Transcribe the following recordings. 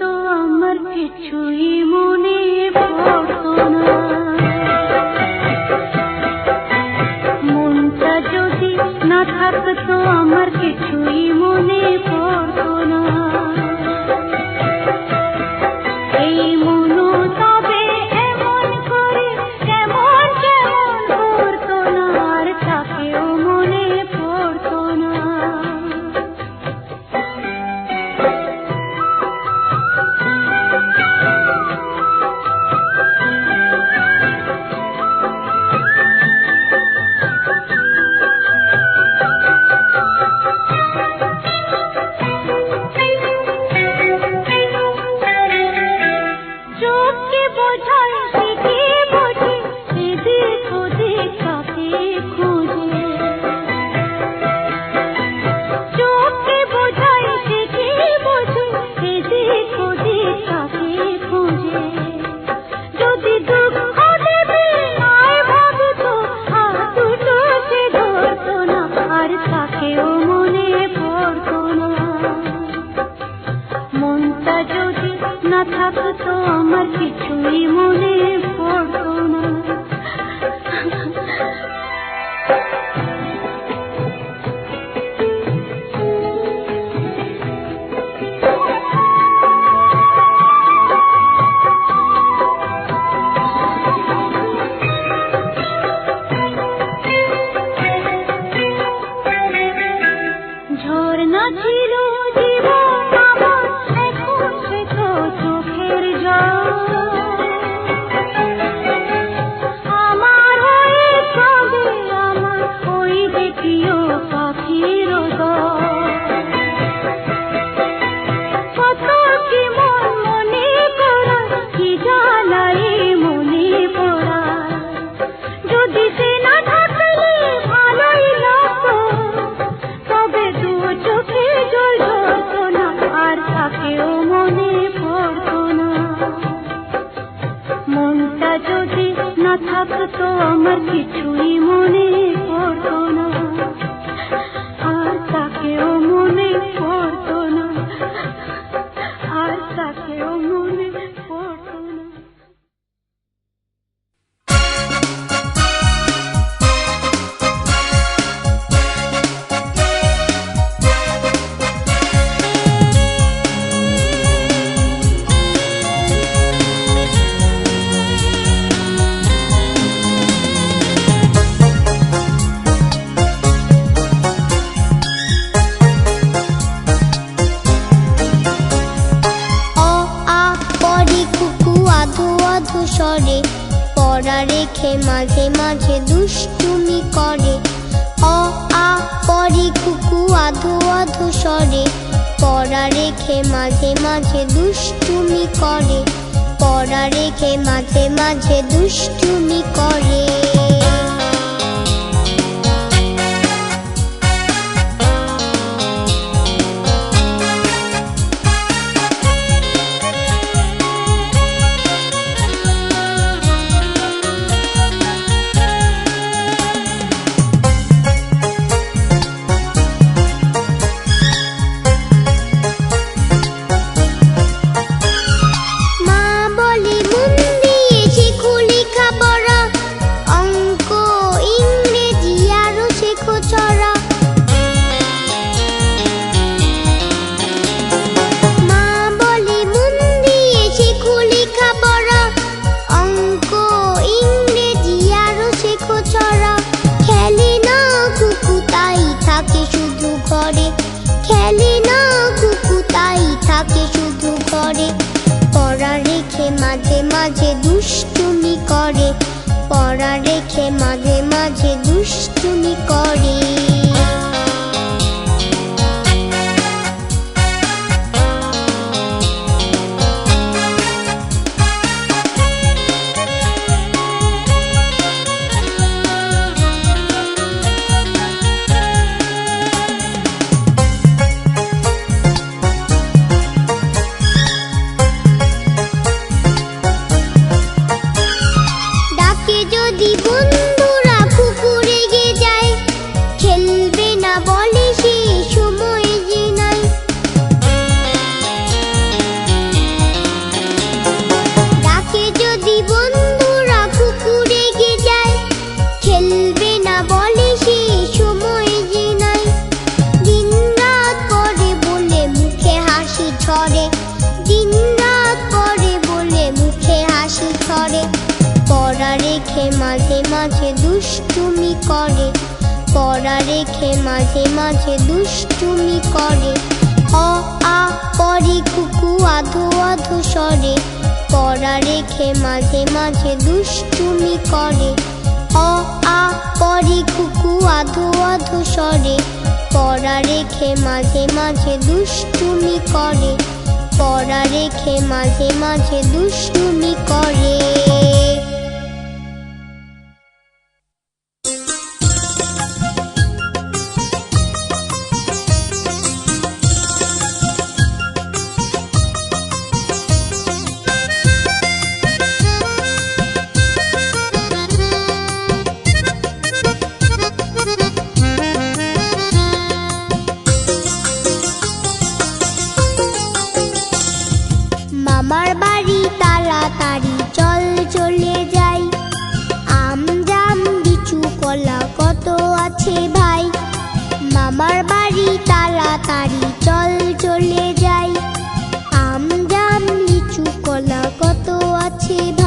তো আমার কিছুই মনে থাকতো আমার কিছুই মনে পড়তো না। মাঝে দুষ্টুমি করে পড়া রেখে মাঝে মাঝে দুষ্টুমি করে। থাকে শুধু করে পড়া রেখে মাঝে মাঝে দুষ্টুমি করে। পড়া রেখে মাঝে মাঝে দুষ্টুমি করে। করে। পড়া রেখে মাঝে মাঝে দুষ্টুমি করে। অ, আ, পরি, কুকু, আধো আধো সরে পড়া রেখে মাঝে মাঝে দুষ্টুমি করে। অ, আ, পরি, কুকু, আধো আধো সরে পড়া রেখে মাঝে মাঝে দুষ্টুমি করে। পড়া রেখে মাঝে মাঝে দুষ্টুমি করে। আছে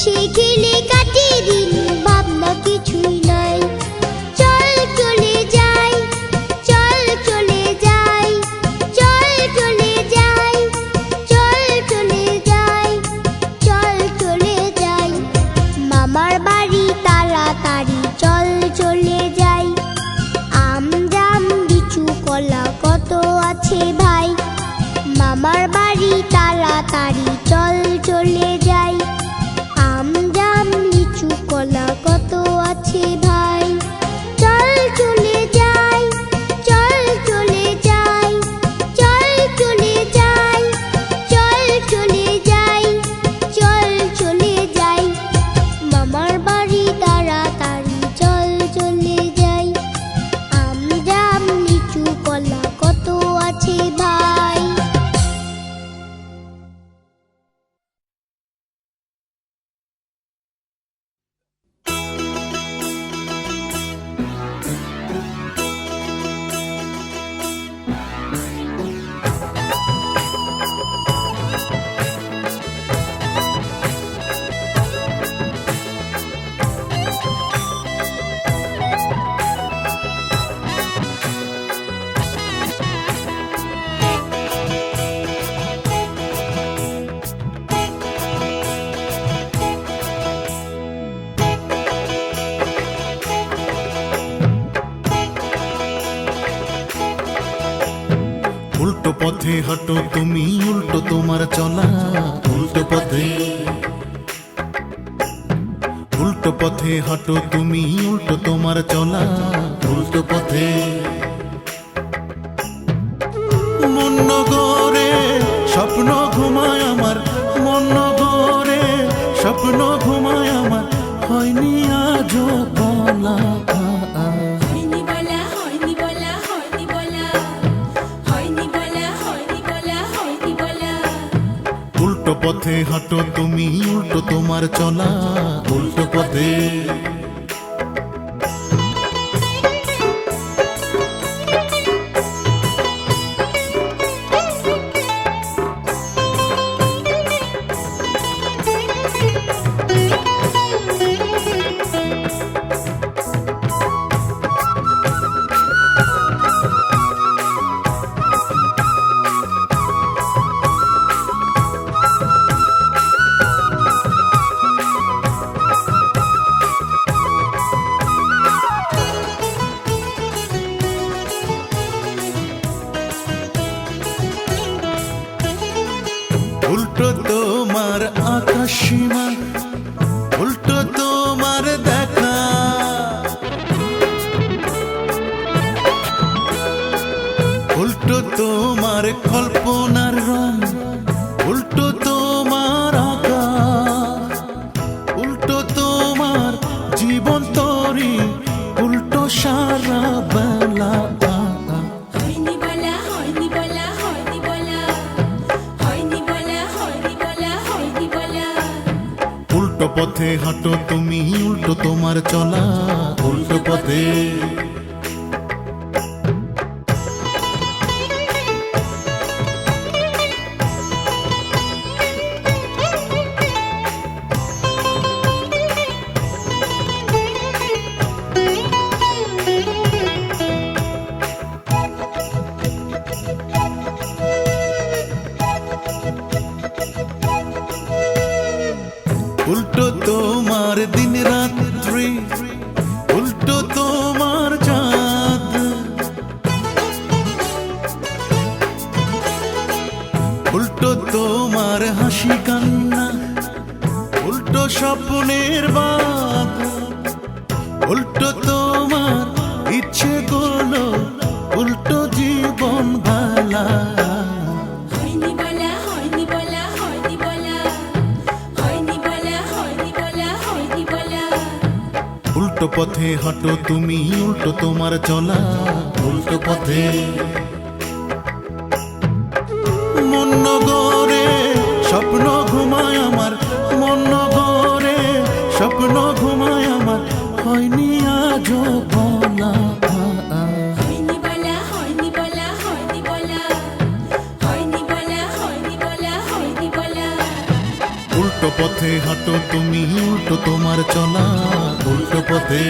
শিখিলে পথে হাঁটো, তুমি উল্টো তোমার চলা। উল্টো পথে। উল্টো পথে হাঁটো, তুমি উল্টো তোমার চলা। উল্টো পথে। মন গরে স্বপ্ন ঘুমায় আমার, মন গরে স্বপ্ন ঘুমায় আমার। হয়নি বলা পথে হাঁটো তুমি উল্টো তোমার চলা উল্টো পথে। সীমা হাঁটো তুমি উল্টো তোমার চলা উল্টো পথে। তোমার হাসি কান্না উল্টো স্বপ্নের বাদ উল্টো তোমার ইচ্ছে গুলো উল্টো জীবন ভালা। উল্টো পথে হাঁটো তুমি উল্টো তোমার চলা। উল্টো পথে পথে হাঁটো তুমি উল্টো তোমার চলা উল্টো পথে।